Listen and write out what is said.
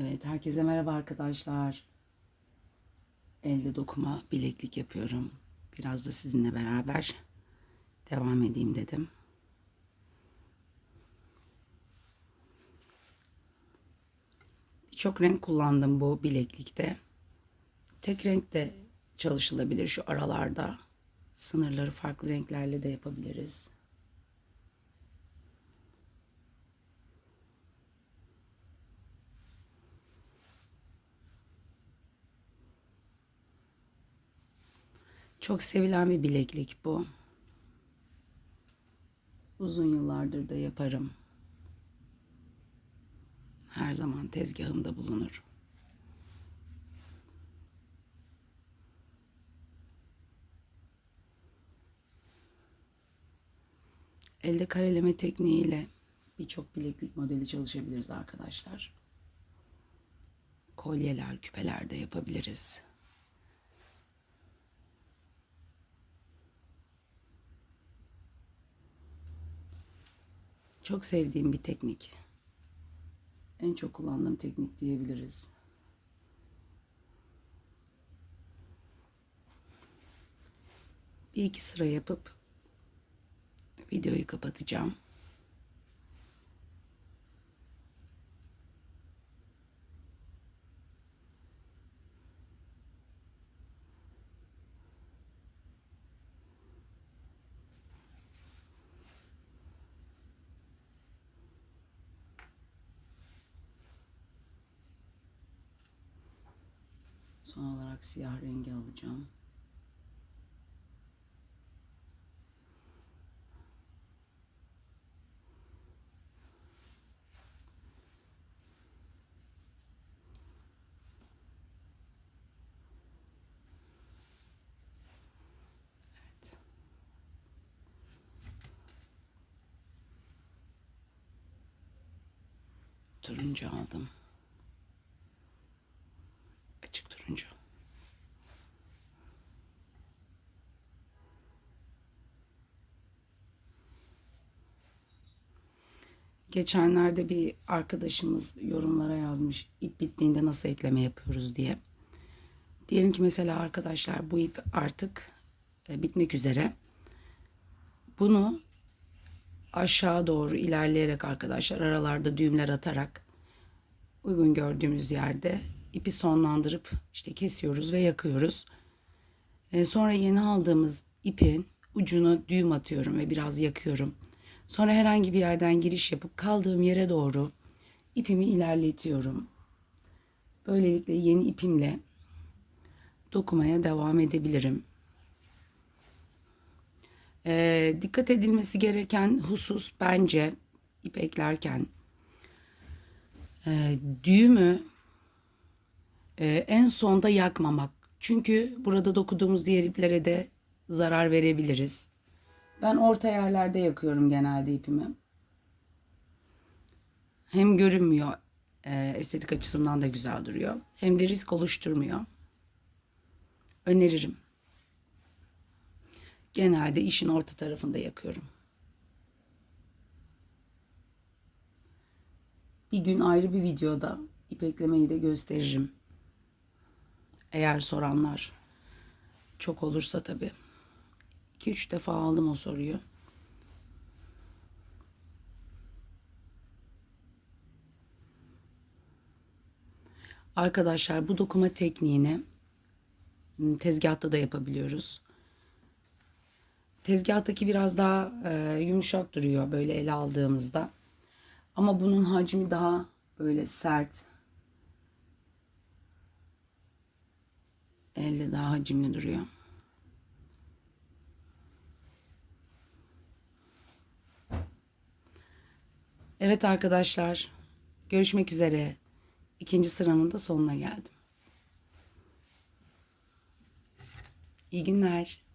Evet, herkese merhaba arkadaşlar. Elde dokuma bileklik yapıyorum. Biraz da sizinle beraber devam edeyim dedim. Birçok renk kullandım bu bileklikte. Tek renk de çalışılabilir şu aralarda. Sınırları farklı renklerle de yapabiliriz. Çok sevilen bir bileklik bu. Uzun yıllardır da yaparım. Her zaman tezgahımda bulunur. Elde kareleme tekniğiyle birçok bileklik modeli çalışabiliriz arkadaşlar. Kolyeler, küpeler de yapabiliriz. Çok sevdiğim bir teknik. En çok kullandığım teknik diyebiliriz. Bir iki sıra yapıp videoyu kapatacağım. Son olarak siyah rengi alacağım. Turuncu aldım. Turuncu. Geçenlerde bir arkadaşımız yorumlara yazmış ip bittiğinde nasıl ekleme yapıyoruz diye. Diyelim ki mesela arkadaşlar bu ip artık e, bitmek üzere. Bunu aşağı doğru ilerleyerek arkadaşlar aralarda düğümler atarak uygun gördüğümüz yerde ipi sonlandırıp işte kesiyoruz ve yakıyoruz. E, sonra yeni aldığımız ipin ucuna düğüm atıyorum ve biraz yakıyorum. Sonra herhangi bir yerden giriş yapıp kaldığım yere doğru ipimi ilerletiyorum. Böylelikle yeni ipimle dokumaya devam edebilirim. E, dikkat edilmesi gereken husus bence ip eklerken e, düğümü e, en sonda yakmamak. Çünkü burada dokuduğumuz diğer iplere de zarar verebiliriz. Ben orta yerlerde yakıyorum genelde ipimi. Hem görünmüyor, e, estetik açısından da güzel duruyor. Hem de risk oluşturmuyor. Öneririm. Genelde işin orta tarafında yakıyorum. Bir gün ayrı bir videoda ip eklemeyi de gösteririm. Eğer soranlar çok olursa tabii. 2-3 defa aldım o soruyu. Arkadaşlar bu dokuma tekniğini tezgahta da yapabiliyoruz. Tezgahtaki biraz daha e, yumuşak duruyor böyle ele aldığımızda. Ama bunun hacmi daha böyle sert. Elde daha hacimli duruyor. Evet arkadaşlar. Görüşmek üzere. İkinci sıramın da sonuna geldim. İyi günler.